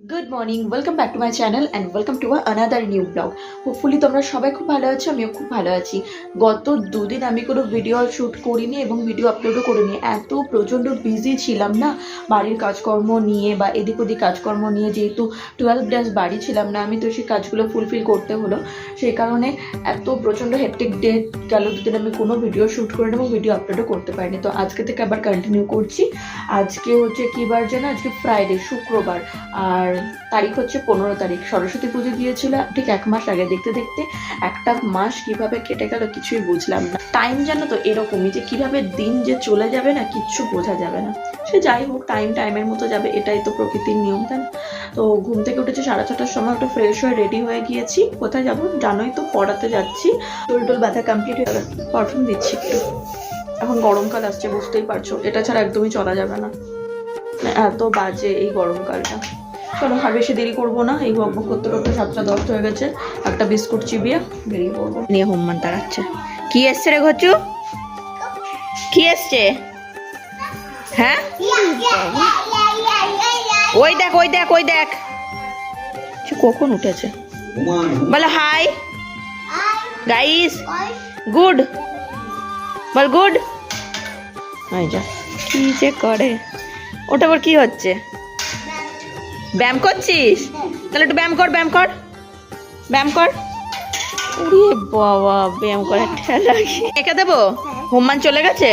Good morning welcome back to my channel and welcome to another new blog hopefully তোমরা সবাই খুব ভালো আছো, আমিও খুব ভালো আছি। গত দুদিন আমি কোনো ভিডিও শ্যুট করিনি এবং ভিডিও আপলোডও করিনি। এত প্রচণ্ড বিজি ছিলাম না বাড়ির কাজকর্ম নিয়ে বা এদিক ওদিক কাজকর্ম নিয়ে। যেহেতু টুয়েলভ ডেজ বাড়ি ছিলাম না, আমি তো সেই কাজগুলো ফুলফিল করতে হলো। সেই কারণে এত প্রচণ্ড হেক্টিক ডেট গেল। দুদিন আমি কোনো ভিডিও শ্যুট করিনি এবং ভিডিও আপলোডও করতে পারিনি। তো আজকে থেকে আবার কন্টিনিউ করছি। আজকে হচ্ছে কী বার যেন আজকে ফ্রাইডে শুক্রবার। আর তারিখ হচ্ছে পনেরো তারিখ। সরস্বতী পুজো দিয়েছিল ঠিক এক মাস আগে, দেখতে দেখতে একটা মাস কীভাবে কেটে গেল কিছুই বুঝলাম না। টাইম জানো তো এরকমই যে কীভাবে দিন যে চলে যাবে না, কিচ্ছু বোঝা যাবে না। সে যাই হোক টাইম টাইমের মতো যাবে, এটাই তো প্রকৃতির নিয়ম, তাই? তো ঘুম থেকে উঠেছে সাড়ে ছটার সময়, একটু ফ্রেশ হয়ে রেডি হয়ে গিয়েছি। কোথায় যাব জানোই তো, পড়াতে যাচ্ছি। টোল টোল ব্যথা কমপ্লিট হয়ে পারফিউম দিচ্ছি একটু। এখন গরমকাল আসছে, বুঝতেই পারছ। এটা ছাড়া একদমই চলা যাবে না। এত বাজে এই গরমকালটা। চলো আর বেশি দেরি করব না, এই বক করতে করতে সাতটা দশ হয়ে গেছে, একটা বিস্কুট চিবিয়ে বেরিয়ে পড়ব। নিয়ে হোমমান তাড়াচ্ছে কি এসছে রে ঘচু? কি এসছে? হ্যাঁ? ওই দেখ ওই দেখ ওই দেখ। কখন উঠেছে? বলো হাই। Guys, good. বল গুড। যা। কি যে করে। ওটা আবার কি হচ্ছে? ব্যায়াম করছিস? তাহলে একটু ব্যায়াম কর ব্যায়াম কর। ব্যায়াম কর। ওরে বাবা, ব্যায়াম করে ঠেলা এঁকে দেবো? হোমমান চলে গেছে?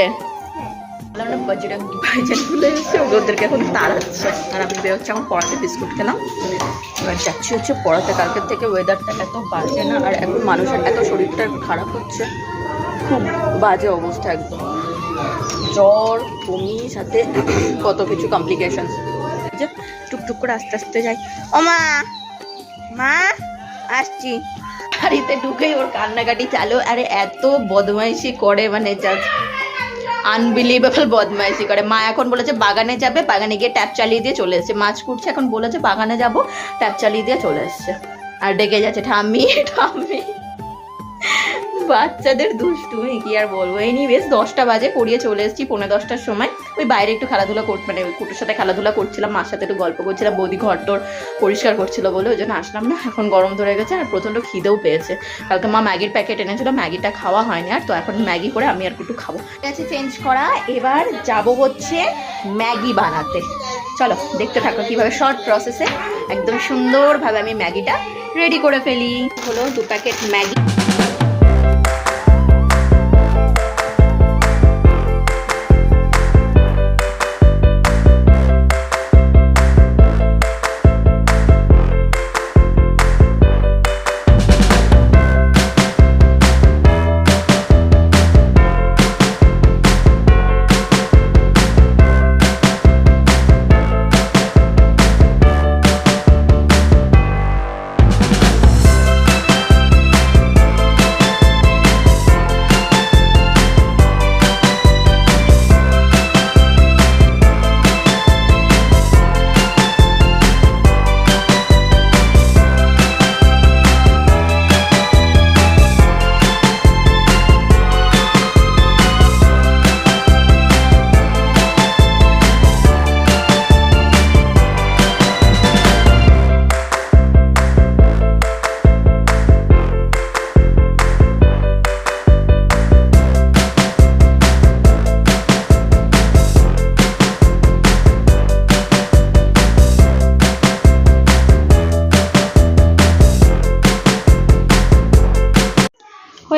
ওদেরকে এখন তাড়াচ্ছে। আমি পড়াতে বিস্কুট খেলাম। এবার যাচ্ছি হচ্ছে পড়াতে কালকের থেকে ওয়েদারটা এত বাজে না, আর এখন মানুষের এত শরীরটা খারাপ হচ্ছে। খুব বাজে অবস্থা একদম। জ্বর, বমি, সাথে কত কিছু কমপ্লিকেশন যে টুকটুক করে আস্তে আস্তে যাই। ও মা মা, আসছি। বাড়িতে ঢুকেই ওর কান্নাকাটি চালু। আরে এত বদমাইশি করে মানে জাস্ট আনবিলিভেবল বদমাইশি করে। মা এখন বলেছে, বাগানে যাবে, বাগানে গিয়ে ট্যাপ চালিয়ে দিয়ে চলে এসছে। মাছ কুটছে, এখন বলেছে, বাগানে যাব, ট্যাপ চালিয়ে দিয়ে চলে এসছে। আর ডেকে যাচ্ছে, ঠাম্মি ঠাম্মি। বাচ্চাদের দুষ্টুমি কি আর বলব? এই নিয়ে বেশ দশটা বাজে, পড়িয়ে চলে এসেছি পৌনে দশটার সময়। ওই বাইরে একটু খেলাধুলা কর মানে কুটোর সাথে খেলাধুলা করছিলাম, মার সাথে একটু গল্প করছিলাম, বৌদি ঘর টর পরিষ্কার করছিল বলে, ওই জন্য আসলাম না। এখন গরম ধরে গেছে আর প্রচণ্ড খিদেও পেয়েছে। কালকে মা ম্যাগির প্যাকেট এনেছিল, ম্যাগিটা খাওয়া হয়নি আর, তো এখন ম্যাগি করে আমি আর একটু খাব। আছে চেঞ্জ করা, এবার যাব হচ্ছে ম্যাগি বানাতে। চলো, দেখতে থাকো কীভাবে শর্ট প্রসেসে একদম সুন্দরভাবে আমি ম্যাগিটা রেডি করে ফেলি। হলো দু প্যাকেট ম্যাগি।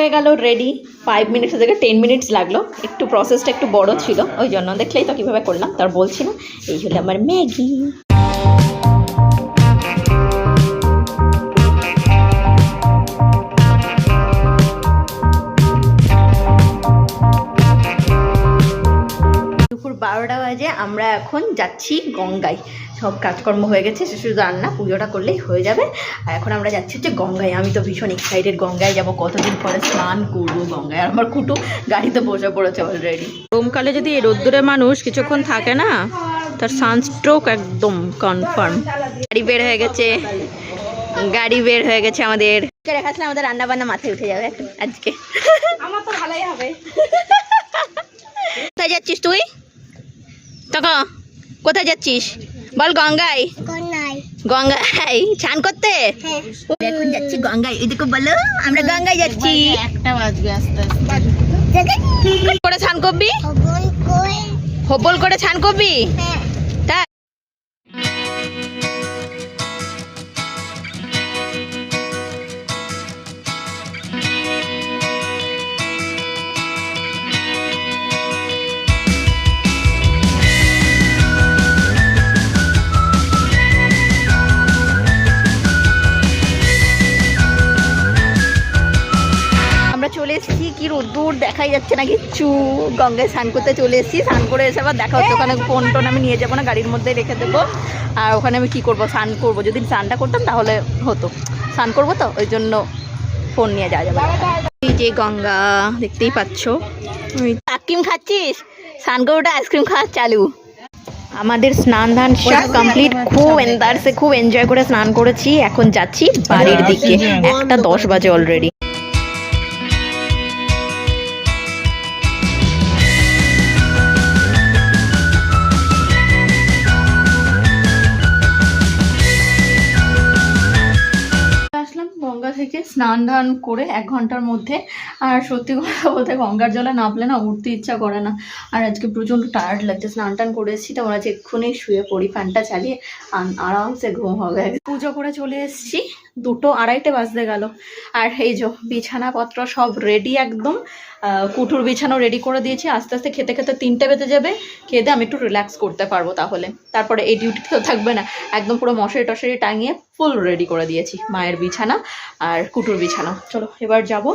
হয়ে গেল রেডি ফাইভ মিনিটস থেকে টেন মিনিটস লাগল। একটু প্রসেসটা একটু বড় ছিল, ওই জন্য। দেখলেই তো কীভাবে করলাম, তার বলছি না এই হলো আমার ম্যাগি। এখন যাচ্ছি গঙ্গায়। সব কাজকর্ম হয়ে গেছে সে শুধু রান্না পুজোটা করলেই হয়ে যাবে। আর এখন আমরা যাচ্ছি হচ্ছে গঙ্গায়। আমি তো ভীষণ এক্সাইটেড গঙ্গায় যাব কতদিন পরে স্নান করব গঙ্গায়। আর আমার কুটু গাড়িতে বসে পড়েছে অলরেডি গরমকালে যদি এই রোদ্দুরে মানুষ কিছুক্ষণ থাকে না তার সানস্ট্রোক একদম কনফার্ম গাড়ি বের হয়ে গেছে। গাড়ি বের হয়ে গেছে আমাদের। দেখাচ্ছিলাম আমাদের রান্না বান্না মাথায় উঠে যাবে আজকে। আমার তো ভালোই হবে। কোথায় যাচ্ছিস তুই? তখন কোথায় যাচ্ছিস? বল গঙ্গাই গঙ্গাই গঙ্গায়? স্নান করতে? হ্যাঁ। এখন যাচ্ছি গঙ্গায়। এদিকে বলো আমরা গঙ্গায় যাচ্ছি। একটা বাজবে আস্তে করে স্নান করবি? হবল করে স্নান করবি? হ্যাঁ। রোদ্দুর দেখাই যাচ্ছে না কিচ্ছু গঙ্গায় স্নান করতে চলে এসেছি। স্নান করে এসে আবার দেখা হচ্ছে ওখানে ফোন টোন আমি নিয়ে যাব না গাড়ির মধ্যে রেখে দেবো। আর ওখানে আমি কি করব? স্নান করব। যদি স্নানটা করতাম তাহলে হতো। স্নান করব তো ওই জন্য ফোন নিয়ে যাওয়া যাবে। এই যে গঙ্গা দেখতেই পাচ্ছ। আইসক্রিম খাচ্ছিস? স্নান করে ওটা আইসক্রিম খাওয়া চালু। আমাদের স্নান ধান সব কমপ্লিট খুব এন্দারসে খুব এনজয় করে স্নান করেছি। এখন যাচ্ছি বাড়ির দিকে। একটা দশ বাজে অলরেডি স্নান ধান করে এক ঘণ্টার মধ্যে আর সত্যি কথা বলতে গঙ্গার জলে নামলে না উঠতে ইচ্ছা করে না। আর আজকে প্রচণ্ড টায়ার্ড লাগছে, স্নান টান করেছি, তো আমরা এক্ষুনি শুয়ে পড়ি, ফ্যানটা চালিয়ে আরামসে ঘুম হবে। পুজো করে চলে এসেছি, দুটো আড়াইটে বাজতে গেল। আর এই যে বিছানাপত্র সব রেডি একদম কুঠুর বিছানো রেডি করে দিয়েছি। আস্তে আস্তে খেতে খেতে তিনটে বেজে যাবে খেতে আমি একটু রিল্যাক্স করতে পারব তাহলে। তারপরে এই ডিউটিতেও থাকবে না, একদম পুরো মশারি টশারি টাঙিয়ে ফুল রেডি করে দিয়েছি, মায়ের বিছানা আর কুটুর বিছানা। চলো, এবার যাব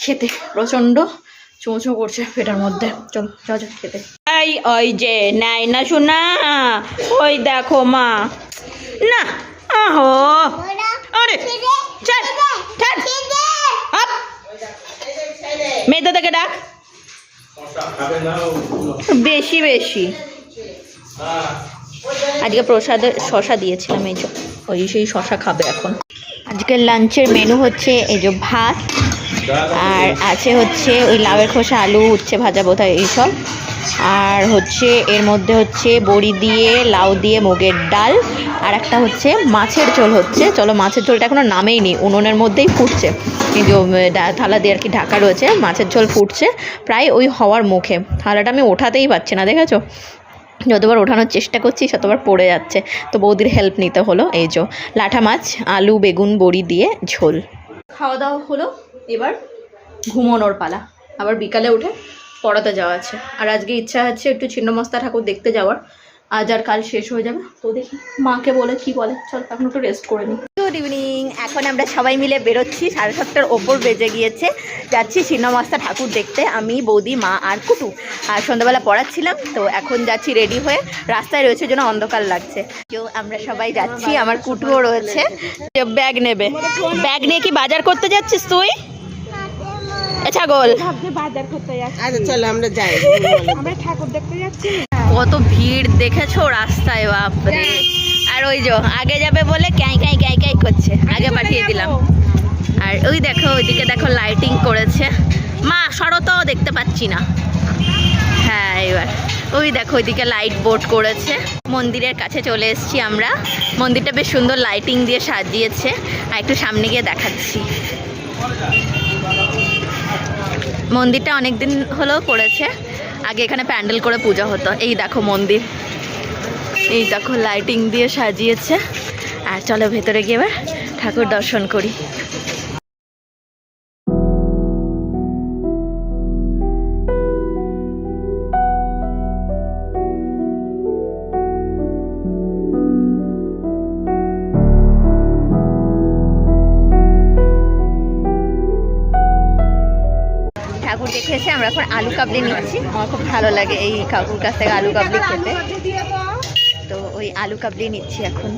খেতে প্রচণ্ড চোঁচো করছে পেটের মধ্যে। চলো যাও যাও খেতে। এই ওই যে নাই না শোনা ওই দেখো মা। না আহো। আরে চল চল আপ। মেয়েটা থেকে ডাক। বেশি বেশি। আজকে প্রসাদে শশা দিয়েছিলাম এই যে ওই সেই শশা খাবে এখন। আজকে লাঞ্চের মেনু হচ্ছে এই যে ভাত আর আছে হচ্ছে ওই লাউয়ের খোসা, আলু, উচ্ছে ভাজা বোধহয় এইসব। আর হচ্ছে এর মধ্যে হচ্ছে বড়ি দিয়ে, লাউ দিয়ে মুগের ডাল। আর একটা হচ্ছে মাছের ঝোল হচ্ছে। চলো মাছের ঝোলটা এখনও নামেই নি উনুনের মধ্যেই ফুটছে। যে থালা দিয়ে আর কি ঢাকা রয়েছে, মাছের ঝোল ফুটছে প্রায় ওই হওয়ার মুখে। থালাটা আমি ওঠাতেই পারছি না, দেখেছ? যতবার ওঠানোর চেষ্টা করছি, ততবার পড়ে যাচ্ছে। তো বৌদির হেল্প নিতে হলো, এই যে, লাঠা মাছ, আলু, বেগুন, বড়ি দিয়ে ঝোল। খাওয়া দাওয়া হলো? এবার ঘুমানোর পালা। আবার বিকালে উঠে পড়াতে যাওয়া আছে। আর আজকে ইচ্ছা আছে একটু ছিন্নমস্তা ঠাকুর দেখতে যাওয়ার। আজ আর কাল শেষ হয়ে যাবে। তো দেখি মাকে বলে, কি বলে। চল, এখন একটু রেস্ট করে নিই গুড ইভিনিং এখন আমরা সবাই মিলে বেরোচ্ছি। সাড়ে সাতটার ওপর বেজে গিয়েছে। যাচ্ছি ছিন্নমাস্তা ঠাকুর দেখতে। আমি, বৌদি, মা আর কুটু। আর সন্ধ্যাবেলা পড়াচ্ছিলাম। তো এখন যাচ্ছি রেডি হয়ে। রাস্তায় রয়েছে জন্য অন্ধকার লাগছে। কেউ আমরা সবাই যাচ্ছি। আমার কুটুও রয়েছে। ব্যাগ নেবে। ব্যাগ নিয়ে কি বাজার করতে যাচ্ছিস তুই? ছাগল। বাজার করতে যাচ্ছি। আচ্ছা চলো আমরা যাই। আমরা ঠাকুর দেখতে যাচ্ছি কত ভিড় দেখেছ রাস্তায় বাপরে। আর ওই যে আগে যাবে বলে ক্যাই ক্যাই ক্যাই ক্যাই করছে। আগে পাঠিয়ে দিলাম। আর ওই দেখো ওইদিকে দেখো লাইটিং করেছে। মা শরতও দেখতে পাচ্ছি না। হ্যাঁ এবার। ওই দেখো ওইদিকে লাইট বোর্ড করেছে। মন্দিরের কাছে চলে এসেছি আমরা। মন্দিরটা বেশ সুন্দর লাইটিং দিয়ে সাজিয়েছে। আর একটু সামনে গিয়ে দেখাচ্ছি। মন্দিরটা অনেক দিন হলেও করেছে। আগে এখানে প্যান্ডেল করে পূজা হতো। এই দেখো মন্দির। এই দেখো লাইটিং দিয়ে সাজিয়েছে। আর চলো ভেতরে গিয়ে এবার ঠাকুর দর্শন করি। এসে আমরা এখন আলু কাবলি নিচ্ছি। আমার খুব ভালো লাগে এই কাকুর কাছ থেকে আলু কাবলি খেতে। তো ওই আলু কাবলি নিচ্ছি এখন।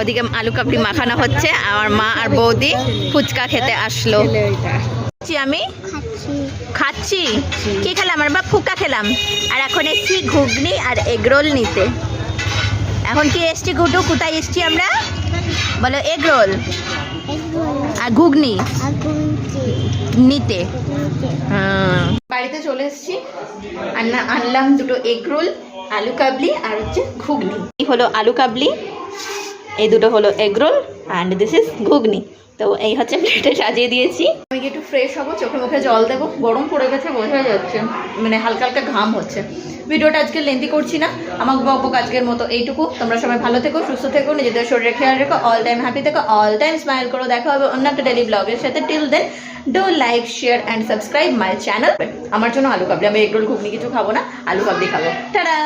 ওদিকে আলু কাবলি মাখানো হচ্ছে। আমার মা আর বৌদি ফুচকা খেতে আসলো। আমি? খাচ্ছি। কি খেলাম? আর বা ফুকা খেলাম। আর এখন এসছি ঘুগনি আর এগরোল নিতে। এখন কি এসছি ঘুটু কোথায় এসছি আমরা? বলো এগরোল। আর ঘুগনি? নিতে হ্যাঁ। বাড়িতে চলে এসেছি। আনলা আনলাম দুটো এগ রোল আলু কাবলি আর হচ্ছে ঘুগনি। এই হলো আলু কাবলি এই দুটো হলো egg roll and this is ghugni. তো এই হচ্ছে প্লেটে সাজিয়ে দিয়েছি। আমি একটু ফ্রেশ হব? চোখে মুখে জল দেবো? গরম পড়ে গেছে বোঝা যাচ্ছে। মানে হালকা হালকা ঘাম হচ্ছে। ভিডিওটা আজকে লেন্দি করছি না। আমার বকবক আজকের মতো এইটুকু। তোমরা সবাই ভালো থেকো, সুস্থ থেকো, নিজেদের শরীরে খেয়াল রেখো। অল টাইম হ্যাপি থেকো অল টাইম স্মাইল করো। দেখা হবে অন্য একটা ডেলি ব্লগের সাথে। Till then do like share and subscribe my channel আমার জন্য আলু কাবলি। আমি এগরোল ঘুগনি কিছু খাব না, আলু কাবলি খাব। টাটা